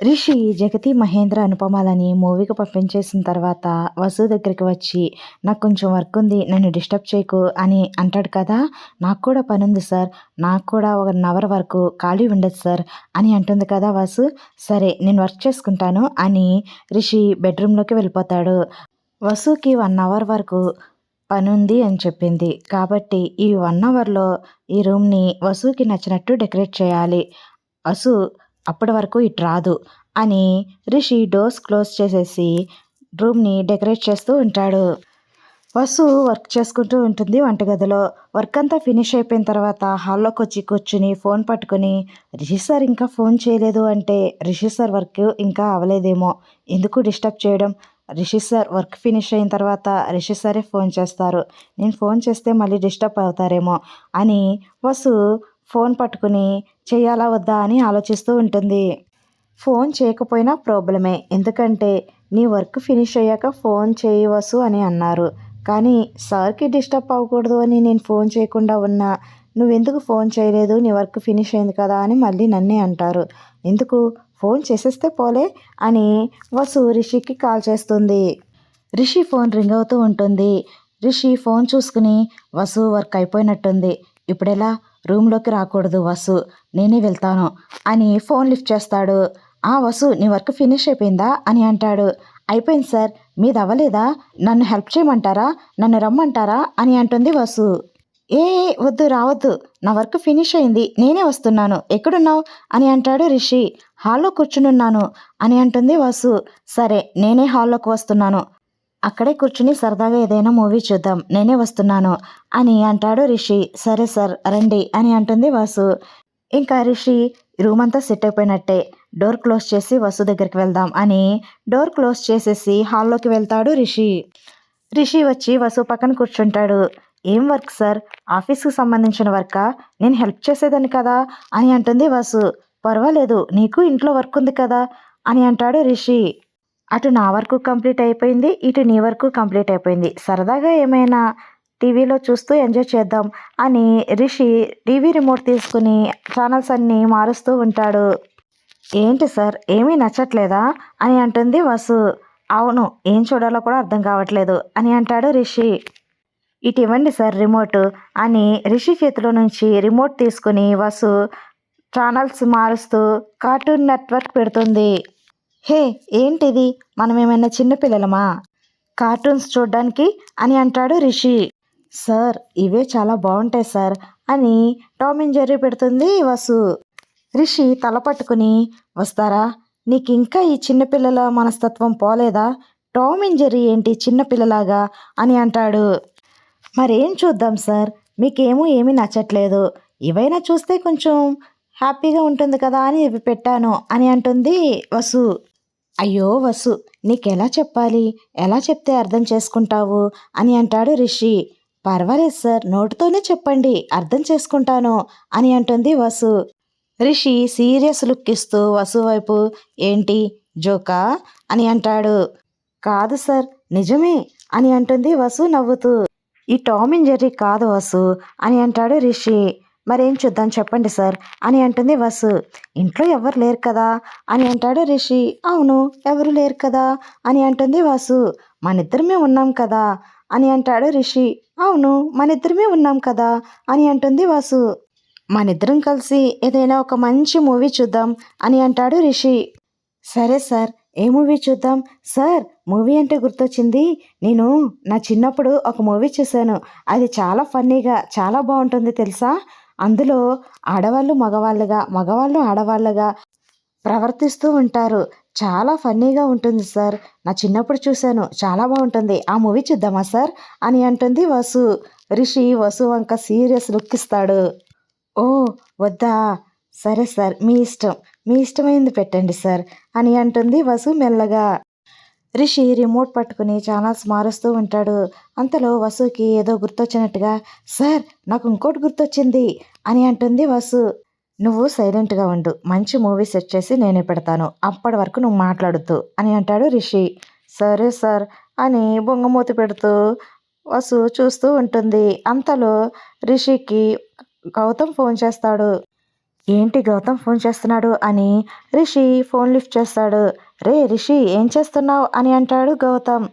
రిషి జగతి మహేంద్ర అనుపమాలని మూవీకి పంపించేసిన తర్వాత వసు దగ్గరికి వచ్చి నాకు కొంచెం వర్క్ ఉంది నన్ను డిస్టర్బ్ చేయకు అని అంటాడు కదా? నాకు కూడా పని ఉంది సార్ నాకు కూడా ఒక అవర్ వరకు ఖాళీ ఉండదు సార్ అని అంటుంది కదా వసు. సరే నేను వర్క్ చేసుకుంటాను అని రిషి బెడ్రూమ్లోకి వెళ్ళిపోతాడు. వసుకి వన్ అవర్ వరకు పని ఉంది అని చెప్పింది. కాబట్టి ఈ వన్ అవర్లో ఈ రూమ్ని వసుకి నచ్చినట్టు డెకరేట్ చేయాలి. వసు అప్పటి వరకు ఇటు రాదు అని రిషి డోర్స్ క్లోజ్ చేసేసి రూమ్ని డెకరేట్ చేస్తూ ఉంటాడు. వసు వర్క్ చేసుకుంటూ ఉంటుంది వంటగదిలో. వర్క్ అంతా ఫినిష్ అయిపోయిన తర్వాత హాల్లోకి వచ్చి కూర్చుని ఫోన్ పట్టుకొని రిషి సార్ ఇంకా ఫోన్ చేయలేదు అంటే రిషి సార్ వర్క్ ఇంకా అవ్వలేదేమో ఎందుకు డిస్టర్బ్ చేయడం? రిషి సార్ వర్క్ ఫినిష్ అయిన తర్వాత రిషి సారే ఫోన్ చేస్తారు. నేను ఫోన్ చేస్తే మళ్ళీ డిస్టర్బ్ అవుతారేమో అని వసు ఫోన్ పట్టుకుని చేయాలా వద్దా అని ఆలోచిస్తూ ఉంటుంది. ఫోన్ చేయకపోయినా ప్రాబ్లమే. ఎందుకంటే నీ వర్క్ ఫినిష్ అయ్యాక ఫోన్ చేయవసు అని అన్నారు. కానీ సార్కి డిస్టర్బ్ అవ్వకూడదు అని నేను ఫోన్ చేయకుండా ఉన్నా నువ్వెందుకు ఫోన్ చేయలేదు? నీ వర్క్ ఫినిష్ అయింది కదా అని మళ్ళీ నన్నే అంటారు. ఎందుకు? ఫోన్ చేసేస్తే పోలే అని వసు రిషికి కాల్ చేస్తుంది. రిషి ఫోన్ రింగ్ అవుతూ ఉంటుంది. రిషి ఫోన్ చూసుకుని వసు వర్క్ అయిపోయినట్టుంది. ఇప్పుడెలా? రూమ్లోకి రాకూడదు వసు. నేనే వెళ్తాను. అని ఫోన్ లిఫ్ట్ చేస్తాడు. ఆ వసు నీ వర్క్ ఫినిష్ అయిపోయిందా? అని అంటాడు. అయిపోయింది సార్. మీది అవ్వలేదా? నన్ను హెల్ప్ చేయమంటారా? నన్ను రమ్మంటారా? అని అంటుంది వసు. ఏ వద్దు రావద్దు. నా వర్క్ ఫినిష్ అయింది. నేనే వస్తున్నాను. ఎక్కడున్నావు? అని అంటాడు రిషి. హాల్లో కూర్చునున్నాను. అని అంటుంది వసు. సరే నేనే హాల్లోకి వస్తున్నాను. అక్కడే కూర్చుని సరదాగా ఏదైనా మూవీ చూద్దాం నేనే వస్తున్నాను అని అంటాడు రిషి. సరే సార్ రండి అని అంటుంది వాసు. ఇంకా రిషి రూమ్ అంతా సెట్ అయిపోయినట్టే. డోర్ క్లోజ్ చేసి వసు దగ్గరికి వెళ్దాం అని డోర్ క్లోజ్ చేసేసి హాల్లోకి వెళ్తాడు రిషి. రిషి వచ్చి వసు పక్కన కూర్చుంటాడు. ఏం వర్క్ సార్? ఆఫీస్కి సంబంధించిన వర్కా? నేను హెల్ప్ చేసేదాన్ని కదా అని అంటుంది వసు. పర్వాలేదు నీకు ఇంట్లో వర్క్ ఉంది కదా అని అంటాడు రిషి. అటు నా వరకు కంప్లీట్ అయిపోయింది ఇటు నీ వరకు కంప్లీట్ అయిపోయింది. సరదాగా ఏమైనా టీవీలో చూస్తూ ఎంజాయ్ చేద్దాం అని రిషి టీవీ రిమోట్ తీసుకుని ఛానల్స్ అన్నీ మారుస్తూ ఉంటాడు. ఏంటి సార్ ఏమీ నచ్చట్లేదా? అని అంటుంది వసు. అవును ఏం చూడాలో కూడా అర్థం కావట్లేదు అని అంటాడు రిషి. ఇటు ఇవ్వండి సార్ రిమోట్ అని రిషి చేతిలో నుంచి రిమోట్ తీసుకుని వసు ఛానల్స్ మారుస్తూ కార్టూన్ నెట్వర్క్ పెడుతుంది. హే ఏంటిది? మనం ఏమైనా చిన్నపిల్లలమా కార్టూన్స్ చూడడానికి అని అంటాడు రిషి. సార్ ఇవే చాలా బాగుంటాయి సార్ అని టామ్ అండ్ జెర్రీ పెడుతుంది వసు. రిషి తల పట్టుకుని వస్తారా? నీకు ఇంకా ఈ చిన్నపిల్లల మనస్తత్వం పోలేదా? టామ్ జెర్రీ ఏంటి చిన్నపిల్లలాగా అని అంటాడు. మరేం చూద్దాం సార్ మీకేమో ఏమీ నచ్చట్లేదు. ఇవైనా చూస్తే కొంచెం హ్యాపీగా ఉంటుంది కదా అని పెట్టాను అని అంటుంది వసు. అయ్యో వసు నీకెలా చెప్పాలి? ఎలా చెప్తే అర్థం చేసుకుంటావు? అని అంటాడు రిషి. పర్వాలేదు సార్ నోటితోనే చెప్పండి అర్థం చేసుకుంటాను అని అంటుంది వసు. రిషి సీరియస్ లుక్ ఇస్తూ వసు వైపు ఏంటి జోకా అని అంటాడు. కాదు సార్ నిజమే అని అంటుంది వసు నవ్వుతూ. ఈ టామ్ అండ్ జెర్రీ కాదు వసు అని అంటాడు రిషి. మరేం చూద్దాం చెప్పండి సార్ అని అంటుంది వసు. ఇంట్లో ఎవరు లేరు కదా? అని అంటాడు రిషి. అవును ఎవరు లేరు కదా? అని అంటుంది వాసు. మనిద్దరమే ఉన్నాం కదా? అని అంటాడు రిషి. అవును మనిద్దరమే ఉన్నాం కదా? అని అంటుంది వాసు. మనిద్దరం కలిసి ఏదైనా ఒక మంచి మూవీ చూద్దాం అని అంటాడు రిషి. సరే సార్ ఏ మూవీ చూద్దాం? సార్ మూవీ అంటే గుర్తొచ్చింది. నేను నా చిన్నప్పుడు ఒక మూవీ చూశాను. అది చాలా ఫన్నీగా చాలా బాగుంటుంది తెలుసా? అందులో ఆడవాళ్ళు మగవాళ్ళుగా మగవాళ్ళు ఆడవాళ్ళుగా ప్రవర్తిస్తూ ఉంటారు. చాలా ఫన్నీగా ఉంటుంది సార్. నా చిన్నప్పుడు చూశాను. చాలా బాగుంటుంది. ఆ మూవీ చూద్దామా సార్? అని అంటుంది వసు. రిషి వసు వంక సీరియస్ లుక్ ఇస్తాడు. ఓ వద్దా? సరే సార్ మీ ఇష్టం. మీ ఇష్టమైంది పెట్టండి సార్. అని అంటుంది వసు మెల్లగా. రిషి రిమోట్ పట్టుకుని ఛానల్స్ మారుస్తూ ఉంటాడు. అంతలో వసుకి ఏదో గుర్తొచ్చినట్టుగా సార్ నాకు ఇంకోటి గుర్తొచ్చింది అని అంటుంది వసు. నువ్వు సైలెంట్గా ఉండు. మంచి మూవీ సెట్ చేసి నేనే పెడతాను. అప్పటి వరకు నువ్వు మాట్లాడుతూ అని అంటాడు రిషి. సరే సార్ అని బొంగమూతి పెడుతూ వసు చూస్తూ ఉంటుంది. అంతలో రిషికి గౌతమ్ ఫోన్ చేస్తాడు. ఏంటి గౌతమ్ ఫోన్ చేస్తున్నాడు అని రిషి ఫోన్ లిఫ్ట్ చేస్తాడు. రే రిషి ఏం చేస్తున్నావు అని అంటాడు గౌతమ్.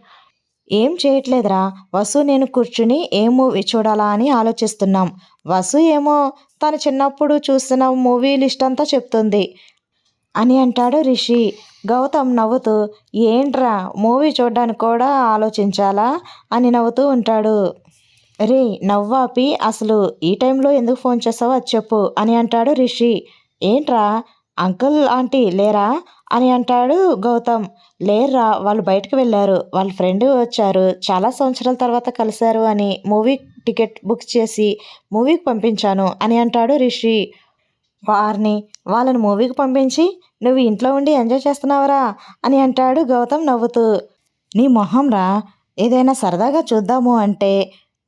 ఏం చేయట్లేదురా. వసు నేను కూర్చుని ఏ మూవీ చూడాలా అని ఆలోచిస్తున్నాం. వసు ఏమో తను చిన్నప్పుడు చూసిన మూవీ లిస్ట్ అంతా చెప్తుంది అని అంటాడు రిషి. గౌతమ్ నవ్వుతూ ఏంట్రా మూవీ చూడడానికి కూడా ఆలోచించాలా? అని నవ్వుతూ ఉంటాడు. రే నవ్వాపి అసలు ఈ టైంలో ఎందుకు ఫోన్ చేసావో అది చెప్పు అని అంటాడు రిషి. ఏంట్రా అంకుల్ ఆంటీ లేరా? అని అంటాడు గౌతమ్. లేర్రా వాళ్ళు బయటకు వెళ్ళారు. వాళ్ళ ఫ్రెండ్ వచ్చారు. చాలా సంవత్సరాల తర్వాత కలిశారు అని మూవీ టికెట్ బుక్ చేసి మూవీకి పంపించాను అని అంటాడు రిషి. వారిని వాళ్ళని మూవీకి పంపించి నువ్వు ఇంట్లో ఉండి ఎంజాయ్ చేస్తున్నావరా అని అంటాడు గౌతమ్ నవ్వుతూ. నీ మొహంరా ఏదైనా సరదాగా చూద్దాము అంటే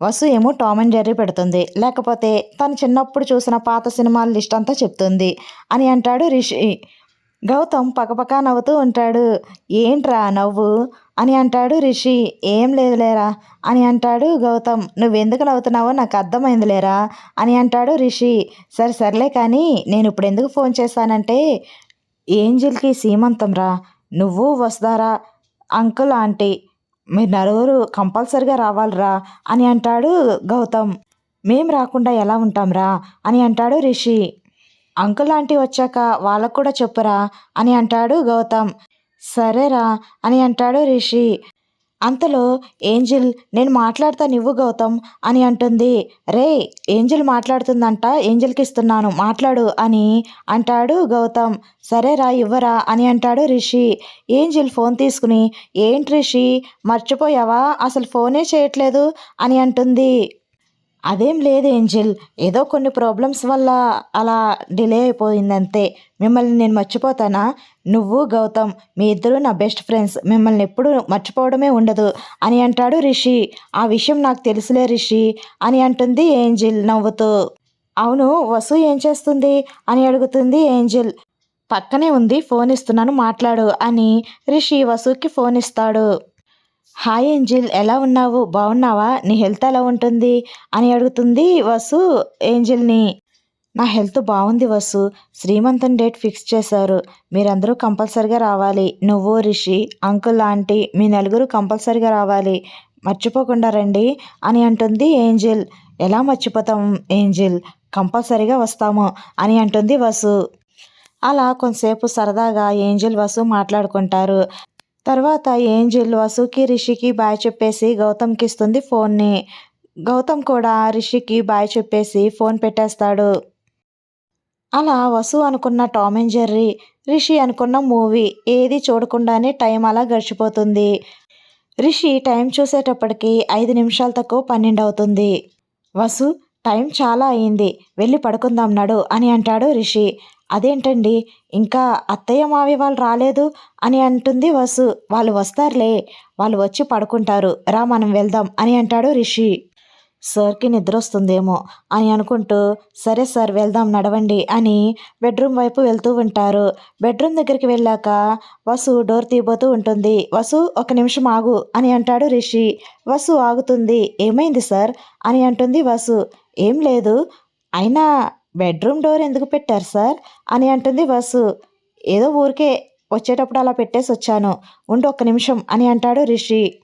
వసు ఏమో టామ్ అండ్ జెర్రీ పెడుతుంది. లేకపోతే తను చిన్నప్పుడు చూసిన పాత సినిమాల లిస్ట్ అంతా చెప్తుంది అని అంటాడు రిషి. గౌతమ్ పకపక నవ్వుతూ ఉంటాడు. ఏంట్రా నవ్వు? అని అంటాడు రిషి. ఏం లేదులేరా? అని అంటాడు గౌతమ్. నువ్వెందుకు నవ్వుతున్నావో నాకు అర్థమైంది లేరా అని అంటాడు రిషి. సరే సర్లే కానీ నేను ఇప్పుడు ఎందుకు ఫోన్ చేశానంటే ఏంజిల్కి సీమంతం రా నువ్వు వస్తారా అంకుల్ ఆంటీ. మీరు నలుగురు కంపల్సరిగా రావాలిరా? అని అంటాడు గౌతమ్. మేం రాకుండా ఎలా ఉంటాంరా? అని అంటాడు రిషి. అంకుల్ ఆంటీ వచ్చాక వాళ్ళకు కూడా చెప్పురా అని అంటాడు గౌతమ్. సరేరా అని అంటాడు రిషి. అంతలో ఏంజిల్ నేను మాట్లాడతా నువ్వు గౌతమ్ అని అంటుంది. రే ఏంజిల్ మాట్లాడుతుందంట ఏంజిల్కి ఇస్తున్నాను మాట్లాడు అని అంటాడు గౌతమ్. సరేరా ఇవ్వరా అని అంటాడు రిషి. ఏంజిల్ ఫోన్ తీసుకుని ఏంటి రిషి మర్చిపోయావా? అసలు ఫోనే చేయట్లేదు అని అంటుంది. అదేం లేదు ఏంజిల్. ఏదో కొన్ని ప్రాబ్లమ్స్ వల్ల అలా డిలే అయిపోయింది అంతే మిమ్మల్ని నేను మర్చిపోతానా? నువ్వు గౌతమ్ మీ ఇద్దరు నా బెస్ట్ ఫ్రెండ్స్. మిమ్మల్ని ఎప్పుడు మర్చిపోవడమే ఉండదు అని అంటాడు రిషి. ఆ విషయం నాకు తెలుసులే రిషి అని అంటుంది ఏంజిల్ నవ్వుతూ. అవును వసు ఏం చేస్తుంది? అని అడుగుతుంది ఏంజిల్. పక్కనే ఉంది ఫోన్ ఇస్తున్నాను మాట్లాడు అని రిషి వసుకి ఫోన్ ఇస్తాడు. హాయ్ ఏంజిల్ ఎలా ఉన్నావు? బాగున్నావా? నీ హెల్త్ ఎలా ఉంటుంది? అని అడుగుతుంది వసు ఏంజిల్ని. నా హెల్త్ బాగుంది వసు. శ్రీమంతం డేట్ ఫిక్స్ చేశారు. మీరందరూ కంపల్సరిగా రావాలి. నువ్వు రిషి అంకుల్ ఆంటీ మీ నలుగురు కంపల్సరిగా రావాలి. మర్చిపోకుండా రండి అని అంటుంది ఏంజిల్. ఎలా మర్చిపోతాం ఏంజిల్? కంపల్సరిగా వస్తాము అని అంటుంది వసు. అలా కొంతసేపు సరదాగా ఏంజిల్ వసు మాట్లాడుకుంటారు. తర్వాత ఏంజిల్ వసుకి రిషికి బాయ్ చెప్పేసి గౌతమ్కి ఇస్తుంది ఫోన్ని. గౌతమ్ కూడా రిషికి బాయ్ చెప్పేసి ఫోన్ పెట్టేస్తాడు. అలా వసు అనుకున్న టామ్ అండ్ జెర్రీ రిషి అనుకున్న మూవీ ఏది చూడకుండానే టైం అలా గడిచిపోతుంది. రిషి టైం చూసేటప్పటికి ఐదు నిమిషాల తక్కువ పన్నెండు అవుతుంది. వసు టైం చాలా అయింది వెళ్ళి పడుకుందాం నడు అని అంటాడు రిషి. అదేంటండి? ఇంకా అత్తయ్య మావి వాళ్ళు రాలేదు అని అంటుంది వసు. వాళ్ళు వస్తారులే. వాళ్ళు వచ్చి పడుకుంటారు. రా మనం వెళ్దాం అని అంటాడు రిషి. సార్కి నిద్ర వస్తుందేమో అని అనుకుంటూ సరే సార్ వెళ్దాం నడవండి అని బెడ్రూమ్ వైపు వెళ్తూ ఉంటారు. బెడ్రూమ్ దగ్గరికి వెళ్ళాక వసు డోర్ తీయబోతూ ఉంటుంది. వసు ఒక నిమిషం ఆగు అని అంటాడు రిషి. వసు ఆగుతుంది. ఏమైంది సార్? అని అంటుంది వసు. ఏం లేదు. అయినా బెడ్రూమ్ డోర్ ఎందుకు పెట్టారు సార్? అని అంటుంది వసు. ఏదో ఊరికే వచ్చేటప్పుడు అలా పెట్టేసి వచ్చాను. ఉండు ఒక్క నిమిషం అని అంటాడు రిషి.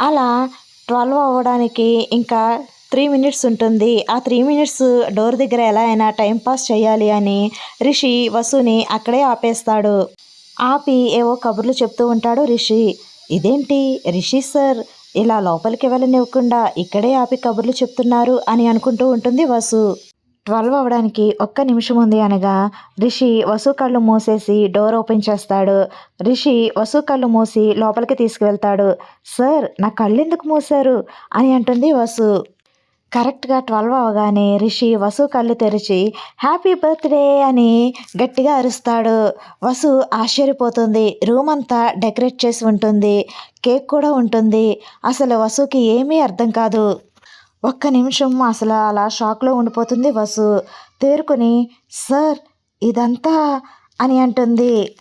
అలా ట్వెల్వ్ అవ్వడానికి ఇంకా త్రీ మినిట్స్ ఉంటుంది. ఆ త్రీ మినిట్స్ డోర్ దగ్గర ఎలా అయినా టైం పాస్ చేయాలి అని రిషి వసుని అక్కడే ఆపేస్తాడు. ఆపి ఏవో కబుర్లు చెప్తూ ఉంటాడు రిషి. ఇదేంటి? రిషి సార్ ఇలా లోపలికి వెళ్ళనివ్వకుండా ఇక్కడే ఆపి కబుర్లు చెప్తున్నారు అని అనుకుంటూ ఉంటుంది వసు. ట్వెల్వ్ అవ్వడానికి ఒక్క నిమిషం ఉంది అనగా రిషి వసు కళ్ళు మూసేసి డోర్ ఓపెన్ చేస్తాడు. రిషి వసు కళ్ళు మూసి లోపలికి తీసుకువెళ్తాడు. సార్ నా కళ్ళు ఎందుకు మూశారు? అని అంటుంది వసు. కరెక్ట్గా ట్వెల్వ్ అవగానే రిషి వసు కళ్ళు తెరిచి హ్యాపీ బర్త్డే అని గట్టిగా అరుస్తాడు. వసు ఆశ్చర్యపోతుంది. రూమ్ అంతా డెకరేట్ చేసి ఉంటుంది. కేక్ కూడా ఉంటుంది. అసలు వసుకి ఏమీ అర్థం కాదు. ఒక్క నిమిషం అసలు అలా షాక్లో ఉండిపోతుంది వసు. తేరుకొని సార్ ఇదంతా? అని అంటుంది.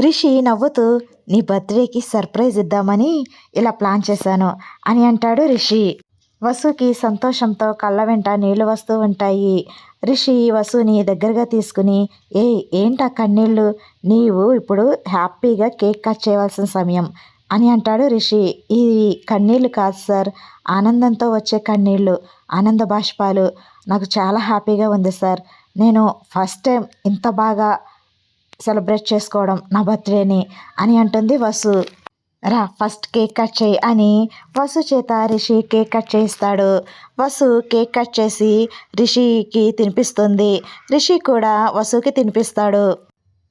రిషి నవ్వుతూ నీ బర్త్డేకి సర్ప్రైజ్ ఇద్దామని ఇలా ప్లాన్ చేశాను అని అంటాడు రిషి. వసుకి సంతోషంతో కళ్ళ వెంట నీళ్ళు వస్తూ ఉంటాయి. రిషి వసుని దగ్గరగా తీసుకుని ఏ ఏంటా కన్నీళ్ళు? నీవు ఇప్పుడు హ్యాపీగా కేక్ కట్ చేయవలసిన సమయం. అని అంటాడు రిషి. ఇది కన్నీళ్ళు కాదు సార్. ఆనందంతో వచ్చే కన్నీళ్ళు ఆనంద బాష్పాలు నాకు చాలా హ్యాపీగా ఉంది సార్. నేను ఫస్ట్ టైం ఇంత బాగా సెలబ్రేట్ చేసుకోవడం నా బర్త్డేని అని అంటుంది వసు. రా ఫస్ట్ కేక్ కట్ చేయి అని వసు చేత రిషి కేక్ కట్ చేస్తాడు వసు కేక్ కట్ చేసి రిషికి తినిపిస్తుంది. రిషి కూడా వసుకి తినిపిస్తాడు.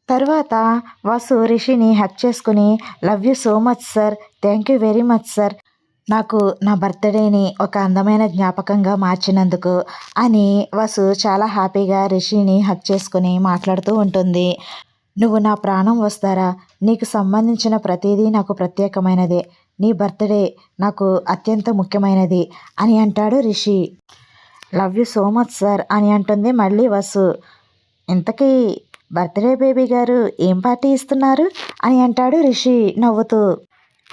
తర్వాత వసు రిషిని హక్ చేసుకుని love you so much sir. Thank you very much sir. నాకు నా బర్త్డేని ఒక అందమైన జ్ఞాపకంగా మార్చినందుకు అని వసు చాలా హ్యాపీగా రిషిని హక్ చేసుకుని మాట్లాడుతూ ఉంటుంది. నువ్వు నా ప్రాణం వస్తారా? నీకు సంబంధించిన ప్రతిదీ నాకు ప్రత్యేకమైనదే. నీ బర్త్డే నాకు అత్యంత ముఖ్యమైనది అని అంటాడు Rishi. Love you so much sir అని అంటుంది మళ్ళీ వసు. ఇంతకీ బర్త్డే బేబీ గారు ఏం పార్టీ ఇస్తున్నారు? అని అంటాడు రిషి నవ్వుతూ.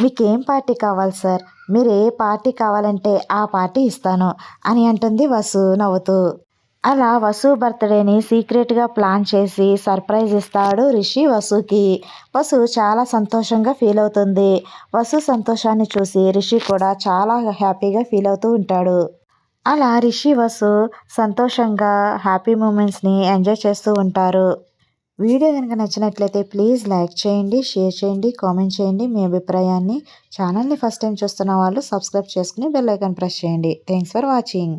మీకేం పార్టీ కావాలి సార్? మీరు ఏ పార్టీ కావాలంటే ఆ పార్టీ ఇస్తాను అని అంటుంది వసు నవ్వుతూ. అలా వసు బర్త్డేని సీక్రెట్గా ప్లాన్ చేసి సర్ప్రైజ్ ఇస్తాడు రిషి వసుకి. వసు చాలా సంతోషంగా ఫీల్ అవుతుంది. వసు సంతోషాన్ని చూసి రిషి కూడా చాలా హ్యాపీగా ఫీల్ అవుతూ ఉంటాడు. అలా రిషి వసు సంతోషంగా హ్యాపీ మూమెంట్స్ని ఎంజాయ్ చేస్తూ ఉంటారు. వీడియో కనుక నచ్చినట్లయితే ప్లీజ్ లైక్ చేయండి షేర్ చేయండి కామెంట్ చేయండి. మీ అభిప్రాయాన్ని ఛానల్ని ఫస్ట్ టైం చూస్తున్న వాళ్ళు సబ్స్క్రైబ్ చేసుకుని బెల్ ఐకాన్ ప్రెస్ చేయండి. Thanks for watching